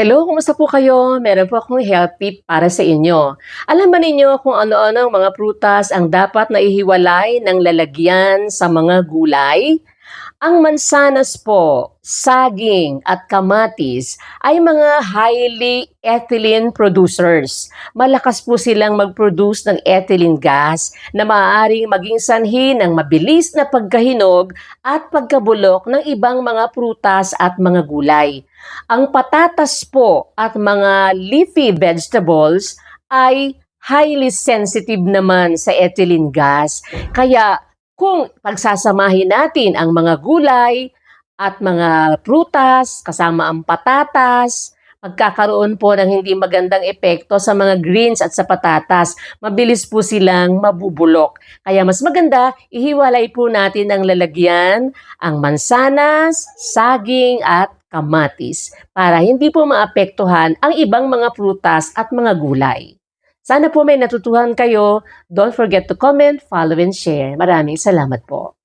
Hello, kumusta po kayo? Meron po akong health tip para sa inyo. Alam ba ninyo kung ano-ano ang mga prutas ang dapat na ihiwalay ng lalagyan sa mga gulay? Ang mansanas po, saging at kamatis ay mga highly ethylene producers. Malakas po silang mag-produce ng ethylene gas na maaaring maging sanhi ng mabilis na pagkahinog at pagkabulok ng ibang mga prutas at mga gulay. Ang patatas po at mga leafy vegetables ay highly sensitive naman sa ethylene gas. Kaya kung pagsasamahin natin ang mga gulay at mga prutas kasama ang patatas, magkakaroon po ng hindi magandang epekto sa mga greens at sa patatas. Mabilis po silang mabubulok. Kaya mas maganda, ihiwalay po natin ang lalagyan, ang mansanas, saging at kamatis para hindi po maapektuhan ang ibang mga prutas at mga gulay. Sana po may natutuhan kayo. Don't forget to comment, follow, and share. Maraming salamat po.